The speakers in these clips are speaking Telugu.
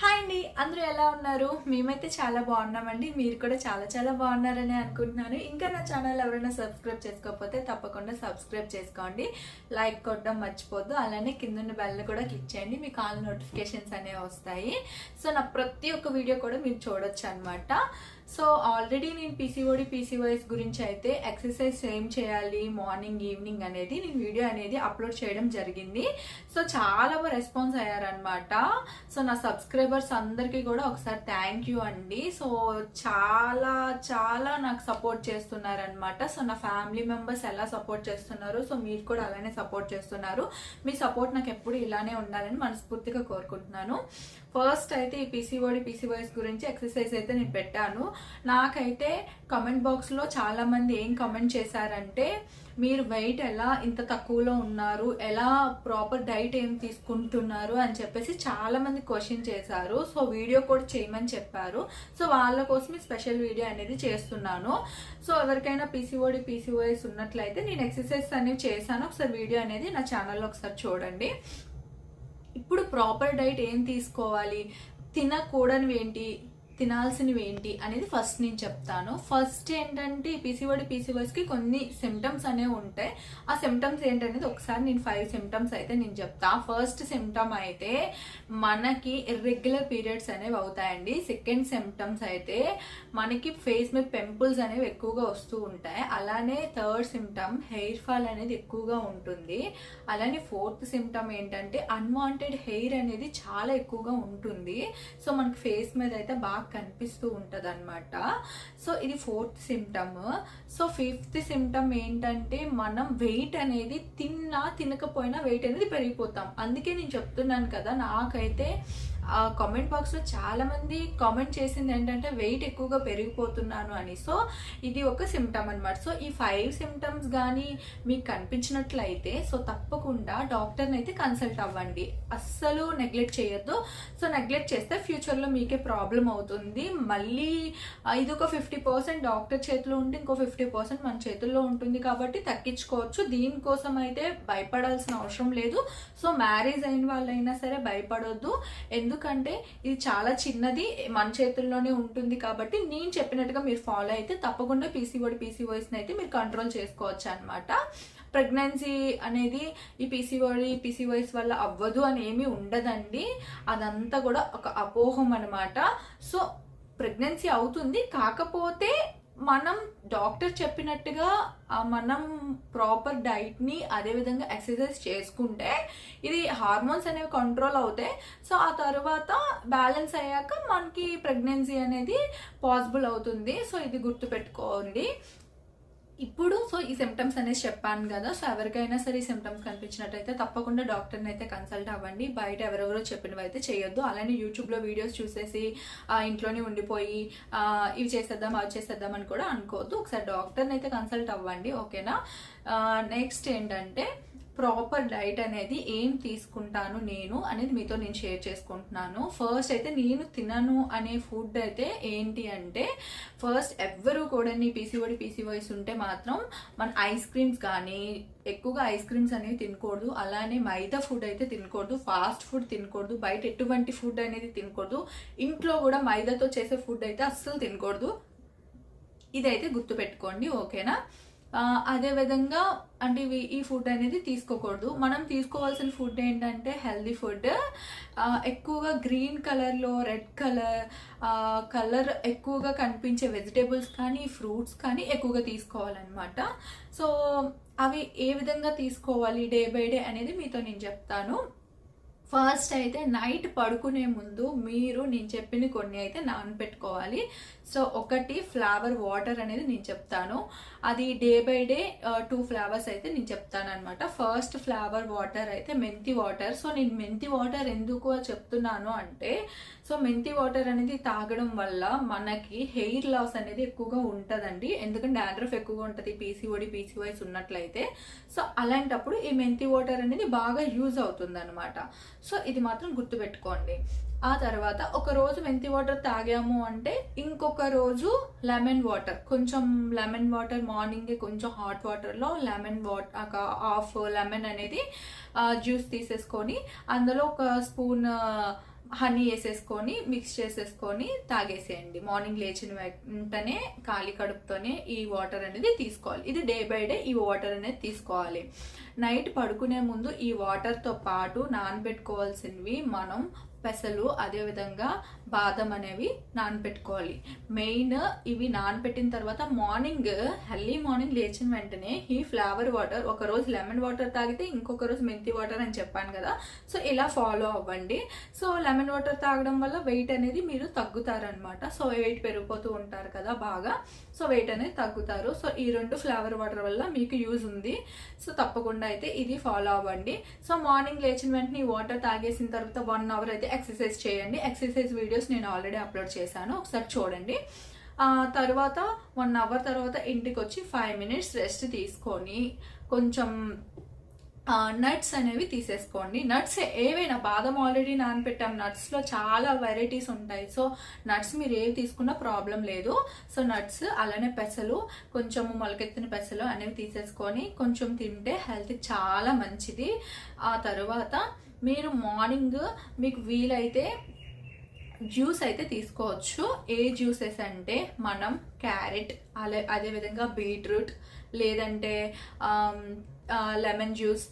హాయ్ అండి అందరూ ఎలా ఉన్నారు? మేమైతే చాలా బాగున్నామండి. మీరు కూడా చాలా చాలా బాగున్నారని అనుకుంటున్నాను. ఇంకా నా ఛానల్ ఎవరైనా సబ్స్క్రైబ్ చేసుకోకపోతే తప్పకుండా సబ్స్క్రైబ్ చేసుకోండి. లైక్ కొట్టడం మర్చిపోద్దు. అలానే కింద బెల్ కూడా క్లిక్ చేయండి. మీకు ఆల్ నోటిఫికేషన్స్ అనేవి వస్తాయి. సో నా ప్రతి ఒక్క వీడియో కూడా మీరు చూడొచ్చు అనమాట సో ఆల్రెడీ నేను పీసీఓడి పీసీవైస్ గురించి అయితే ఎక్సర్సైజ్ ఏం చేయాలి మార్నింగ్ ఈవినింగ్ అనేది నేను వీడియో అనేది అప్లోడ్ చేయడం జరిగింది. సో చాలా రెస్పాన్స్ అయ్యారనమాట సో నా సబ్స్క్రైబర్స్ అందరికీ కూడా ఒకసారి థ్యాంక్ యూ అండి. సో చాలా చాలా నాకు సపోర్ట్ చేస్తున్నారనమాట సో నా ఫ్యామిలీ మెంబర్స్ ఎలా సపోర్ట్ చేస్తున్నారు సో మీరు కూడా అలానే సపోర్ట్ చేస్తున్నారు. మీ సపోర్ట్ నాకు ఎప్పుడు ఇలానే ఉండాలని మనస్ఫూర్తిగా కోరుకుంటున్నాను. ఫస్ట్ అయితే ఈ పీసీఓడి పీసీవైస్ గురించి ఎక్సర్సైజ్ అయితే నేను పెట్టాను. నాకైతే కమెంట్ బాక్స్లో చాలామంది ఏం కమెంట్ చేశారంటే మీరు వెయిట్ ఎలా ఇంత తక్కువలో ఉన్నారు? ఎలా ప్రాపర్ డైట్ ఏం తీసుకుంటున్నారు? అని చెప్పేసి చాలామంది క్వశ్చన్ చేశారు. సో వీడియో కూడా చేయమని చెప్పారు. సో వాళ్ళ కోసం స్పెషల్ వీడియో అనేది చేస్తున్నాను. సో ఎవరికైనా పీసీఓడి పీసీఓఎస్ ఉన్నట్లయితే నేను ఎక్సర్సైజ్ అనేవి చేశాను. ఒకసారి వీడియో అనేది నా ఛానల్లో ఒకసారి చూడండి. ఇప్పుడు ప్రాపర్ డైట్ ఏం తీసుకోవాలి? తినకూడనివి ఏంటి? తినాల్సినవి ఏంటి అనేది ఫస్ట్ నేను చెప్తాను. ఫస్ట్ ఏంటంటే ఈ పీసీఓడి కొన్ని సిమ్టమ్స్ అనేవి ఉంటాయి. ఆ సిమ్టమ్స్ ఏంటనేది ఒకసారి నేను ఫైవ్ సిమ్టమ్స్ అయితే నేను చెప్తా. ఫస్ట్ సిమ్టమ్ అయితే మనకి ఇర్రెగ్యులర్ పీరియడ్స్ అనేవి అవుతాయండి. సెకండ్ సిమ్టమ్స్ అయితే మనకి ఫేస్ మీద పెంపుల్స్ అనేవి ఎక్కువగా వస్తూ ఉంటాయి. అలానే థర్డ్ సిమ్టమ్ హెయిర్ ఫాల్ అనేది ఎక్కువగా ఉంటుంది. అలానే ఫోర్త్ సిమ్టమ్ ఏంటంటే అన్వాంటెడ్ హెయిర్ అనేది చాలా ఎక్కువగా ఉంటుంది. సో మనకి ఫేస్ మీద అయితే బాగా కనిపిస్తూ ఉంటుంది అనమాట సో ఇది fourth symptom so fifth symptom ఏంటంటే మనం వెయిట్ అనేది తిన్నా తినకపోయినా వెయిట్ అనేది పెరిగిపోతాం. అందుకే నేను చెప్తున్నాను కదా నాకైతే ఆ కామెంట్ బాక్స్లో చాలామంది కామెంట్ చేసింది ఏంటంటే వెయిట్ ఎక్కువగా పెరిగిపోతున్నాను అని. సో ఇది ఒక సిమ్టమ్ అనమాట సో ఈ ఫైవ్ సిమ్టమ్స్ కానీ మీకు కనిపించినట్లయితే సో తప్పకుండా డాక్టర్ని అయితే కన్సల్ట్ అవ్వండి. అస్సలు నెగ్లెక్ట్ చేయొద్దు. సో నెగ్లెక్ట్ చేస్తే ఫ్యూచర్లో మీకే ప్రాబ్లం అవుతుంది. మళ్ళీ ఇది ఒక ఫిఫ్టీ పర్సెంట్ డాక్టర్ చేతిలో ఉంటే ఇంకో ఫిఫ్టీ పర్సెంట్ మన చేతుల్లో ఉంటుంది కాబట్టి తగ్గించుకోవచ్చు. దీనికోసం అయితే భయపడాల్సిన అవసరం లేదు. సో మ్యారేజ్ అయిన వాళ్ళైనా సరే భయపడొద్దు. ఎందుకంటే ఇది చాలా చిన్నది మన చేతుల్లోనే ఉంటుంది కాబట్టి నేను చెప్పినట్టుగా మీరు ఫాలో అయితే తప్పకుండా పీసీఓడి పీసీఓఎస్ని అయితే మీరు కంట్రోల్ చేసుకోవచ్చు అనమాట ప్రెగ్నెన్సీ అనేది ఈ పీసీఓడి పీసీఓఎస్ వల్ల అవ్వదు అని ఏమీ ఉండదండి. అదంతా కూడా ఒక అపోహం అనమాట సో ప్రెగ్నెన్సీ అవుతుంది కాకపోతే మనం డాక్టర్ చెప్పినట్టుగా మనం ప్రాపర్ డైట్ని అదేవిధంగా ఎక్సర్సైజ్ చేసుకుంటే ఇది హార్మోన్స్ అనేవి కంట్రోల్ అవుతాయి. సో ఆ తర్వాత బ్యాలెన్స్ అయ్యాక మనకి ప్రెగ్నెన్సీ అనేది పాసిబుల్ అవుతుంది. సో ఇది గుర్తుపెట్టుకోండి. ఇప్పుడు సో ఈ సిమ్టమ్స్ అనేసి చెప్పాను కదా సో ఎవరికైనా సరే ఈ సిమ్టమ్స్ కనిపించినట్టయితే తప్పకుండా డాక్టర్ని అయితే కన్సల్ట్ అవ్వండి. బయట ఎవరెవరో చెప్పినవి అయితే చేయొద్దు. అలానే యూట్యూబ్లో వీడియోస్ చూసేసి ఇంట్లోనే ఉండిపోయి ఇవి చేసేద్దాం అవి చేసేద్దాం అని కూడా అనుకోవద్దు. ఒకసారి డాక్టర్ని అయితే కన్సల్ట్ అవ్వండి ఓకేనా? నెక్స్ట్ ఏంటంటే ప్రాపర్ డైట్ అనేది ఏం తీసుకుంటాను నేను అనేది మీతో నేను షేర్ చేసుకుంటున్నాను. ఫస్ట్ అయితే నేను తినను అనే ఫుడ్ అయితే ఏంటి అంటే ఫస్ట్ ఎవ్వరు కూడా నీ పీసీఓడి పీసీవైస్ ఉంటే మాత్రం మన ఐస్ క్రీమ్స్ కానీ ఎక్కువగా ఐస్ క్రీమ్స్ అనేవి తినకూడదు. అలానే మైదా ఫుడ్ అయితే తినకూడదు. ఫాస్ట్ ఫుడ్ తినకూడదు. బయట ఎటువంటి ఫుడ్ అనేది తినకూడదు. ఇంట్లో కూడా మైదాతో చేసే ఫుడ్ అయితే అస్సలు తినకూడదు. ఇదైతే గుర్తుపెట్టుకోండి. ఓకేనా అదే విధంగా అంటే ఇవి ఈ ఫుడ్ అనేది తీసుకోకూడదు. మనం తీసుకోవాల్సిన ఫుడ్ ఏంటంటే హెల్దీ ఫుడ్ ఎక్కువగా గ్రీన్ కలర్లో రెడ్ కలర్ కలర్ ఎక్కువగా కనిపించే వెజిటేబుల్స్ కానీ ఫ్రూట్స్ కానీ ఎక్కువగా తీసుకోవాలన్నమాట. సో అవి ఏ విధంగా తీసుకోవాలి డే బై డే అనేది మీతో నేను చెప్తాను. ఫస్ట్ అయితే నైట్ పడుకునే ముందు మీరు నేను చెప్పిన కొన్ని అయితే నానబెట్టుకోవాలి సో ఒకటి ఫ్లవర్ వాటర్ అనేది నేను చెప్తాను. అది day by day two flowers అయితే నేను చెప్తాను అనమాట ఫస్ట్ ఫ్లవర్ వాటర్ అయితే మెంతి వాటర్. సో నేను మెంతి వాటర్ ఎందుకు చెప్తున్నాను అంటే సో మెంతి వాటర్ అనేది తాగడం వల్ల మనకి హెయిర్ లాస్ అనేది ఎక్కువగా ఉంటుందండి. ఎందుకంటే డాండ్రఫ్ ఎక్కువగా ఉంటుంది పీసీఓడి పీసీవైస్ ఉన్నట్లయితే. సో అలాంటప్పుడు ఈ మెంతి వాటర్ అనేది బాగా యూజ్ అవుతుంది అనమాట సో ఇది మాత్రం గుర్తుపెట్టుకోండి. ఆ తర్వాత ఒక రోజు మెంతి వాటర్ తాగాము అంటే ఇంకొక రోజు లెమన్ వాటర్. కొంచెం లెమన్ వాటర్ మార్నింగ్ కొంచెం హాట్ వాటర్లో లెమన్ వాటర్ హాఫ్ లెమన్ అనేది జ్యూస్ తీసేసుకొని అందులో ఒక స్పూన్ హనీ వేసేసుకొని మిక్స్ చేసేసుకొని తాగేసేయండి. మార్నింగ్ లేచిన వెంటనే ఖాళీ కడుపుతోనే ఈ వాటర్ అనేది తీసుకోవాలి. ఇది డే బై డే ఈ వాటర్ అనేది తీసుకోవాలి. నైట్ పడుకునే ముందు ఈ వాటర్తో పాటు నానబెట్టుకోవాల్సినవి మనం పెసలు అదేవిధంగా బాదం అనేవి నానబెట్టుకోవాలి. మెయిన్ ఇవి నానబెట్టిన తర్వాత మార్నింగ్ ఎర్లీ మార్నింగ్ లేచిన వెంటనే ఈ ఫ్లేవర్ వాటర్ ఒక రోజు లెమన్ వాటర్ తాగితే ఇంకొక రోజు మెంతి వాటర్ అని చెప్పాను కదా సో ఇలా ఫాలో అవ్వండి. సో లెమన్ వాటర్ తాగడం వల్ల వెయిట్ అనేది మీరు తగ్గుతారనమాట. సో వెయిట్ పెరిగిపోతూ ఉంటారు కదా బాగా సో వెయిట్ అనేది తగ్గుతారు. సో ఈ రెండు ఫ్లేవర్ వాటర్ వల్ల మీకు యూజ్ ఉంది. సో తప్పకుండా అయితే ఇది ఫాలో అవ్వండి. సో మార్నింగ్ లేచిన వెంటనే ఈ వాటర్ తాగేసిన తర్వాత వన్ అవర్ అయితే ఎక్సర్సైజ్ చేయండి. ఎక్సర్సైజ్ వీడియో వీడియోస్ నేను ఆల్రెడీ అప్లోడ్ చేశాను. ఒకసారి చూడండి. తర్వాత వన్ అవర్ తర్వాత ఇంటికి వచ్చి ఫైవ్ మినిట్స్ రెస్ట్ తీసుకొని కొంచెం నట్స్ అనేవి తీసేసుకోండి. నట్స్ ఏవైనా బాదం ఆల్రెడీ నానపెట్టాం. నట్స్లో చాలా వెరైటీస్ ఉంటాయి. సో నట్స్ మీరు ఏవి తీసుకున్నా ప్రాబ్లం లేదు. సో నట్స్ అలానే పెసలు కొంచెం మొలకెత్తిన పెసలు అనేవి తీసేసుకొని కొంచెం తింటే హెల్త్ చాలా మంచిది. ఆ తర్వాత మీరు మార్నింగ్ మీకు వీలైతే జ్యూస్ అయితే తీసుకోవచ్చు. ఏ జ్యూసెస్ అంటే మనం క్యారెట్ అలా అదేవిధంగా బీట్రూట్ లేదంటే లెమన్ జ్యూస్.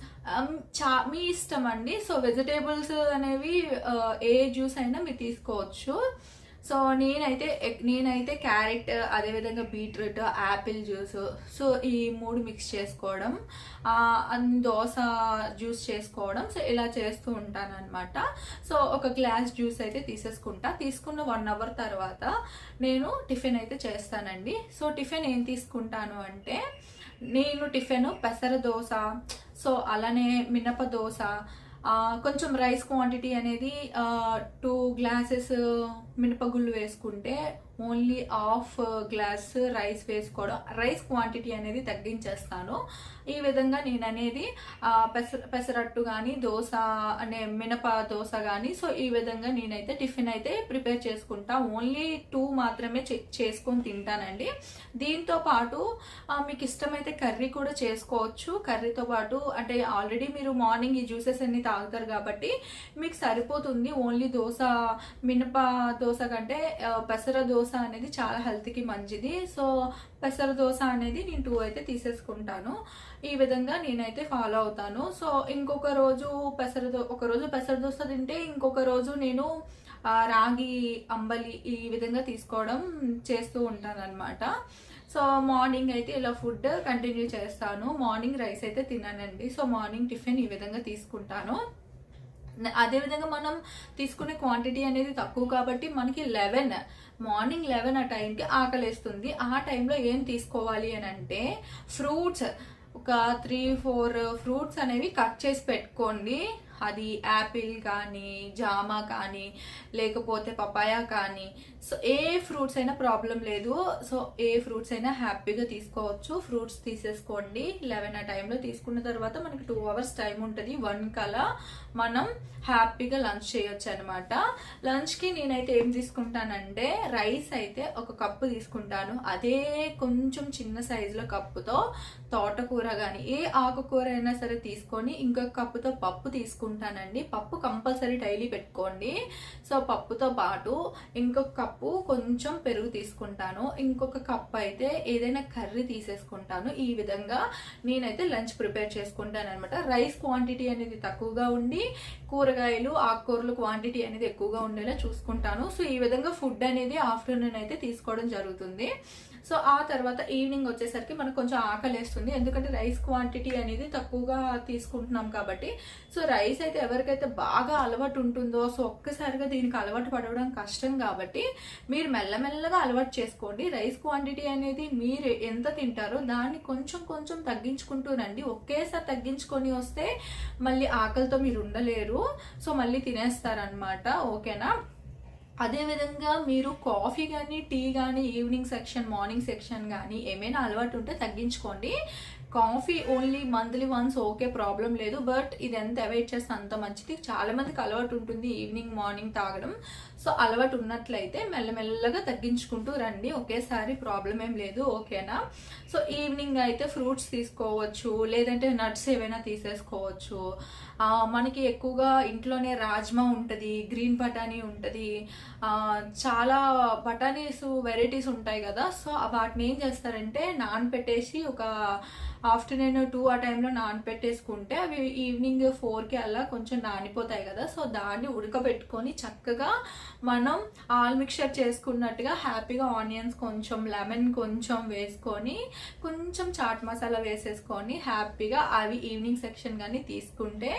చా మీ ఇష్టం అండి. సో వెజిటేబుల్స్ అనేవి ఏ జ్యూస్ అయినా మీరు తీసుకోవచ్చు. సో నేనైతే నేనైతే క్యారెట్ అదేవిధంగా బీట్రూట్ యాపిల్ జ్యూస్ సో ఈ మూడు మిక్స్ చేసుకోవడం దోశ అన్- జ్యూస్ చేసుకోవడం సో ఇలా చేస్తూ ఉంటాను అనమాట సో ఒక గ్లాస్ జ్యూస్ అయితే తీసేసుకుంటా. తీసుకున్న వన్ అవర్ తర్వాత నేను టిఫిన్ అయితే చేస్తానండి. సో టిఫిన్ ఏం తీసుకుంటాను అంటే నేను టిఫిన్ పెసర దోశ సో అలానే మినప దోశ కొంచెం రైస్ క్వాంటిటీ అనేది టూ గ్లాసెస్ మినపగుళ్ళు వేసుకుంటే ఓన్లీ హాఫ్ గ్లాస్ రైస్ వేసుకోవడం రైస్ క్వాంటిటీ అనేది తగ్గించేస్తాను. ఈ విధంగా నేను అనేది పెసర పెసరట్టు కానీ దోశ అనే మినప దోశ కానీ సో ఈ విధంగా నేనైతే టిఫిన్ అయితే ప్రిపేర్ చేసుకుంటా. ఓన్లీ టూ మాత్రమే చే- చేసుకొని తింటానండి. దీంతో పాటు మీకు ఇష్టమైతే కర్రీ కూడా చేసుకోవచ్చు. కర్రీతో పాటు అంటే ఆల్రెడీ మీరు మార్నింగ్ ఈ జ్యూసెస్ అన్ని తాగుతారు కాబట్టి మీకు సరిపోతుంది. ఓన్లీ దోశ మినప దోశ కంటే పెసర దోశ దోశ అనేది చాలా హెల్త్కి మంచిది. సో పెసర దోశ అనేది నేను టూ అయితే తీసేసుకుంటాను. ఈ విధంగా నేనైతే ఫాలో అవుతాను. సో ఇంకొక రోజు పెసర దో ఒక రోజు పెసర దోశ తింటే ఇంకొక రోజు నేను రాగి అంబలి ఈ విధంగా తీసుకోవడం చేస్తూ ఉంటాను అనమాట సో మార్నింగ్ అయితే ఇలా ఫుడ్ కంటిన్యూ చేస్తాను. మార్నింగ్ రైస్ అయితే తినానండి సో మార్నింగ్ టిఫిన్ ఈ విధంగా తీసుకుంటాను. అదేవిధంగా మనం తీసుకునే క్వాంటిటీ అనేది తక్కువ కాబట్టి మనకి లెవెన్ మార్నింగ్ లెవెన్ ఆ టైంకి ఆకలేస్తుంది. ఆ టైంలో ఏం తీసుకోవాలి అని అంటే ఫ్రూట్స్ ఒక త్రీ ఫోర్ ఫ్రూట్స్ అనేవి కట్ చేసి పెట్టుకోండి. అది యాపిల్ కానీ జామ కానీ లేకపోతే పపాయ కానీ సో ఏ ఫ్రూట్స్ అయినా ప్రాబ్లం లేదు. సో ఏ ఫ్రూట్స్ అయినా హ్యాపీగా తీసుకోవచ్చు. ఫ్రూట్స్ తీసేసుకోండి. లెవెన్ ఆ టైంలో తీసుకున్న తర్వాత మనకి టూ అవర్స్ టైం ఉంటుంది. వన్ కలా మనం హ్యాపీగా లంచ్ చేయొచ్చు అనమాట లంచ్కి నేనైతే ఏం తీసుకుంటానంటే రైస్ అయితే ఒక కప్పు తీసుకుంటాను. అదే కొంచెం చిన్న సైజులో కప్పుతో తోటకూర కానీ ఏ ఆకుకూర అయినా సరే తీసుకొని ఇంకొక కప్పుతో పప్పు తీసుకుంటానండి. పప్పు కంపల్సరీ డైలీ పెట్టుకోండి. సో పప్పుతో పాటు ఇంకొక కప్పు కప్పు కొంచెం పెరుగు తీసుకుంటాను. ఇంకొక కప్పు అయితే ఏదైనా కర్రీ తీసేసుకుంటాను. ఈ విధంగా నేనైతే లంచ్ ప్రిపేర్ చేసుకుంటాను అనమాట రైస్ క్వాంటిటీ అనేది తక్కువగా ఉండి కూరగాయలు ఆకుకూరలు క్వాంటిటీ అనేది ఎక్కువగా ఉండేలా చూసుకుంటాను. సో ఈ విధంగా ఫుడ్ అనేది ఆఫ్టర్నూన్ అయితే తీసుకోవడం జరుగుతుంది. సో ఆ తర్వాత ఈవినింగ్ వచ్చేసరికి మనకు కొంచెం ఆకలేస్తుంది. ఎందుకంటే రైస్ క్వాంటిటీ అనేది తక్కువగా తీసుకుంటున్నాం కాబట్టి. సో రైస్ అయితే ఎవరికైతే బాగా అలవాటు ఉంటుందో సో ఒక్కసారిగా దీనికి అలవాటు పడవడం కష్టం కాబట్టి మీరు మెల్లమెల్లగా అలవాటు చేసుకోండి. రైస్ క్వాంటిటీ అనేది మీరు ఎంత తింటారో దాన్ని కొంచెం కొంచెం తగ్గించుకుంటూ రండి. ఒకేసారి తగ్గించుకొని వస్తే మళ్ళీ ఆకలితో మీరు ఉండలేరు. సో మళ్ళీ తినేస్తారనమాట ఓకేనా? అదేవిధంగా మీరు కాఫీ కానీ టీ కానీ ఈవినింగ్ సెక్షన్ మార్నింగ్ సెక్షన్ కానీ ఏమైనా అలవాటు ఉంటే తగ్గించుకోండి. Coffee only monthly once okay problem లేదు. బట్ ఇది ఎంత అవాయిడ్ చేస్తే అంత మంచిది. చాలా మందికి అలవాటు ఉంటుంది ఈవినింగ్ మార్నింగ్ తాగడం. సో అలవాటు ఉన్నట్లయితే మెల్లమెల్లగా తగ్గించుకుంటూ రండి. ఒకేసారి ప్రాబ్లం ఏం లేదు ఓకేనా? సో ఈవినింగ్ అయితే ఫ్రూట్స్ తీసుకోవచ్చు లేదంటే నట్స్ ఏవైనా తీసేసుకోవచ్చు. మనకి ఎక్కువగా ఇంట్లోనే రాజ్మా ఉంటుంది గ్రీన్ బఠానీ ఉంటుంది. చాలా బఠానీస్ వెరైటీస్ ఉంటాయి కదా. సో వాటిని ఏం చేస్తారంటే నానబెట్టేసి ఒక ఆఫ్టర్నూన్ టూ ఆ టైంలో నానబెట్టేసుకుంటే అవి ఈవినింగ్ ఫోర్కి అలా కొంచెం నానిపోతాయి కదా. సో దాన్ని ఉడకబెట్టుకొని చక్కగా మనం ఆల్ మిక్చర్ చేసుకున్నట్టుగా హ్యాపీగా ఆనియన్స్ కొంచెం లెమన్ కొంచెం వేసుకొని కొంచెం చాట్ మసాలా వేసేసుకొని హ్యాపీగా అవి ఈవినింగ్ సెక్షన్ కానీ తీసుకుంటే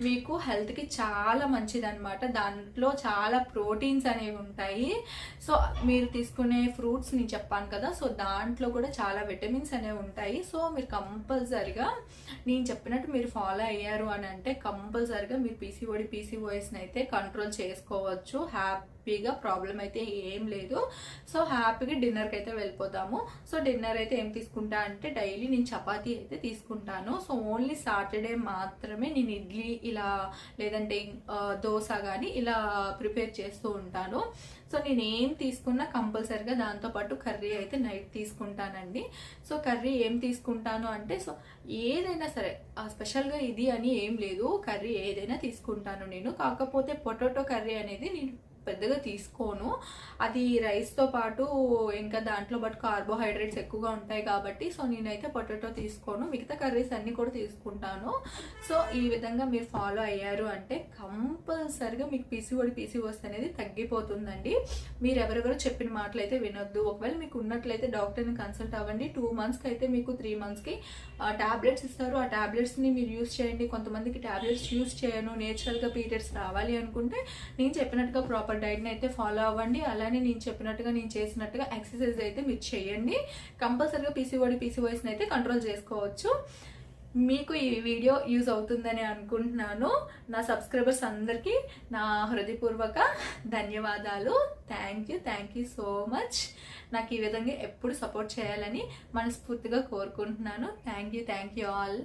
మీకు హెల్త్కి చాలా మంచిదన్నమాట. దాంట్లో చాలా ప్రోటీన్స్ అనేవి ఉంటాయి. సో మీరు తీసుకునే ఫ్రూట్స్ నేను చెప్పాను కదా. సో దాంట్లో కూడా చాలా విటమిన్స్ అనేవి ఉంటాయి. సో మీరు కంపల్సరిగా నేను చెప్పినట్టు మీరు ఫాలో అయ్యారు అని అంటే కంపల్సరిగా మీరు పీసీఓడి పీసీఓఎస్ని అయితే కంట్రోల్ చేసుకోవచ్చు. హ్యాపీగా ప్రాబ్లం అయితే ఏం లేదు. సో హ్యాపీగా డిన్నర్కి అయితే వెళ్ళిపోతాము. సో డిన్నర్ అయితే ఏం తీసుకుంటా అంటే డైలీ నేను చపాతీ అయితే తీసుకుంటాను. సో ఓన్లీ సాటర్డే మాత్రమే నేను ఇడ్లీ ఇలా లేదంటే దోశ కానీ ఇలా ప్రిపేర్ చేస్తూ ఉంటాను. సో నేను ఏం తీసుకున్నా కంపల్సరిగా దాంతోపాటు కర్రీ అయితే నైట్ తీసుకుంటానండి. సో కర్రీ ఏం తీసుకుంటాను అంటే సో ఏదైనా సరే ఆ స్పెషల్గా ఇది అని ఏం లేదు కర్రీ ఏదైనా తీసుకుంటాను నేను. కాకపోతే పొటాటో కర్రీ అనేది నేను పెద్దగా తీసుకోను. అది రైస్తో పాటు ఇంకా దాంట్లో బట్టి కార్బోహైడ్రేట్స్ ఎక్కువగా ఉంటాయి కాబట్టి సో నేనైతే పొటాటో తీసుకోను. మిగతా కర్రీస్ అన్నీ కూడా తీసుకుంటాను. సో ఈ విధంగా మీరు ఫాలో అయ్యారు అంటే కంపల్సరిగా మీకు పీసీఓడి పీసీఓస్ అనేది తగ్గిపోతుందండి. మీరు ఎవరెవరు చెప్పిన మాటలు అయితే వినొద్దు. ఒకవేళ మీకు ఉన్నట్లయితే డాక్టర్ని కన్సల్ట్ అవ్వండి. టూ మంత్స్కి అయితే మీకు త్రీ మంత్స్కి ట్యాబ్లెట్స్ ఇస్తారు. ఆ ట్యాబ్లెట్స్ని మీరు యూస్ చేయండి. కొంతమందికి ట్యాబ్లెట్స్ యూస్ చేయను. నేచురల్గా పీరియడ్స్ రావాలి అనుకుంటే నేను చెప్పినట్టుగా ప్రాపర్ డైట్ని అయితే ఫాలో అవ్వండి. అలానే నేను చెప్పినట్టుగా నేను చేసినట్టుగా ఎక్సర్సైజ్ అయితే మీరు చేయండి. కంపల్సరీగా పీసీఓడి పీసీఓఎస్ని అయితే కంట్రోల్ చేసుకోవచ్చు. మీకు ఈ వీడియో యూజ్ అవుతుందని అనుకుంటున్నాను. నా సబ్స్క్రైబర్స్ అందరికీ నా హృదయపూర్వక ధన్యవాదాలు. Thank you thank you so much నాకు ఈ విధంగా ఎప్పుడు సపోర్ట్ చేయాలని మనస్ఫూర్తిగా కోరుకుంటున్నాను. Thank you thank you all